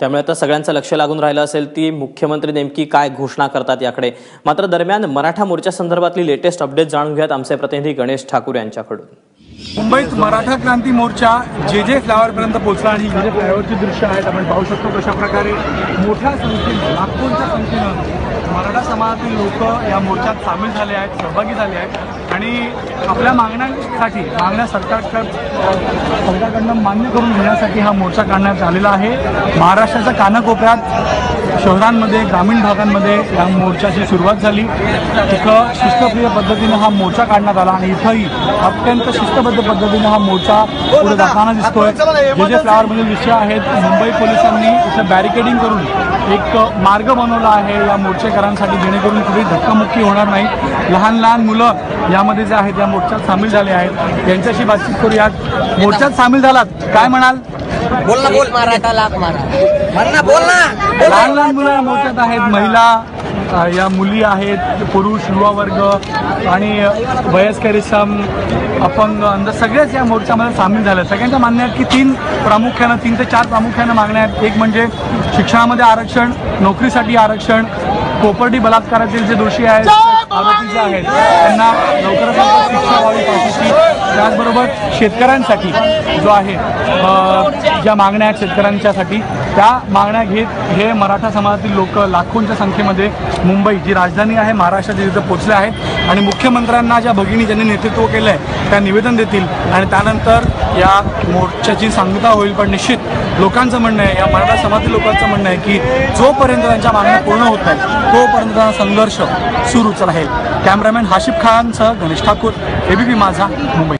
त्यामुळे आता सगळ्यांचं लक्ष लागून राहिलं असेल ती मुख्यमंत्री नेमकी काय घोषणा करतात याकडे. मात्र दरम्यान मराठा मोर्चा संदर्भातली लेटेस्ट अपडेट जाणून घ्यात आमचे प्रतिनिधी गणेश ठाकूर यांच्याकडून. मुंबईत मराठा क्रांती मोर्चा जे जे फ्लावरपर्यंत पोहोचला आणि दृश्य आहेत आपण पाहू शकतो कशा प्रकारे मोठ्या संख्येनं लाखोंच्या संख्येनं मराठा समाजातील लोक या मोर्चात सामील झाले आहेत सहभागी झाले आहेत. आणि आपल्या मागण्यांसाठी मागण्या सरकारच्या सरकारकडनं मान्य करून घेण्यासाठी हा मोर्चा काढण्यात आलेला आहे. महाराष्ट्राच्या कानाकोपऱ्यात शहरांमध्ये ग्रामीण भागांमध्ये या मोर्चाची सुरुवात झाली. तिथं शिस्तप्रिय पद्धतीनं हा मोर्चा काढण्यात आला आणि इथंही अत्यंत शिस्तबद्ध पद्धतीनं हा मोर्चा पुढे जाताना दिसतोय. जे जे फ्लावरमधील विषय आहेत मुंबई पोलिसांनी इथं बॅरिकेडिंग करून एक मार्ग बनवला आहे या मोर्चेकरांसाठी जेणेकरून कुठे धक्कामुक्की होणार नाही. लहान लहान मुलं यामध्ये जे आहेत या मोर्चात सामील झाले आहेत. यांच्याशी बातचीत करूयात. मोर्चात सामील झालात. काय म्हणाल? बोल ना बोल. मराठा लाख मारा म्हण ना बोल ना. लहान लहान मुलं या मोर्चात आहेत महिला या मुली आहेत पुरुष युवा वर्ग आणि वयस्करिसम अपंग अंध सगळेच या मोर्चामध्ये सामील झाले आहेत. सगळ्यांचं म्हणणं आहे की तीन प्रामुख्यानं तीन ते चार प्रामुख्यानं मागण्या आहेत. एक म्हणजे शिक्षणामध्ये आरक्षण नोकरीसाठी आरक्षण कोपर्डी बलात्कारातील जे दोषी आहेत आरोपी जे आहेत त्यांना लवकरात लवकर शिक्षा व्हावी फाशीची त्याचबरोबर शेतकऱ्यांसाठी जो आहे ज्या मागण्या आहेत शेतकऱ्यांच्यासाठी त्या मागण्या घेत हे मराठा समाजातील लोक लाखोंच्या संख्येमध्ये मुंबई जी राजधानी आहे महाराष्ट्राची तिथं पोचले आहेत आणि मुख्यमंत्र्यांना ज्या भगिनी ज्यांनी नेतृत्व केलं आहे त्या निवेदन देतील आणि त्यानंतर या मोर्चाची सांगता होईल पण निश्चित लोकांचं म्हणणं आहे या मराठा समाजातील लोकांचं म्हणणं आहे की जोपर्यंत त्यांच्या मागण्या पूर्ण होत नाही तोपर्यंत त्यांचा संघर्ष सुरूच राहील. कॅमेरामॅन हाशिफ खानसह गणेश ठाकूर एबीपी माझा मुंबई.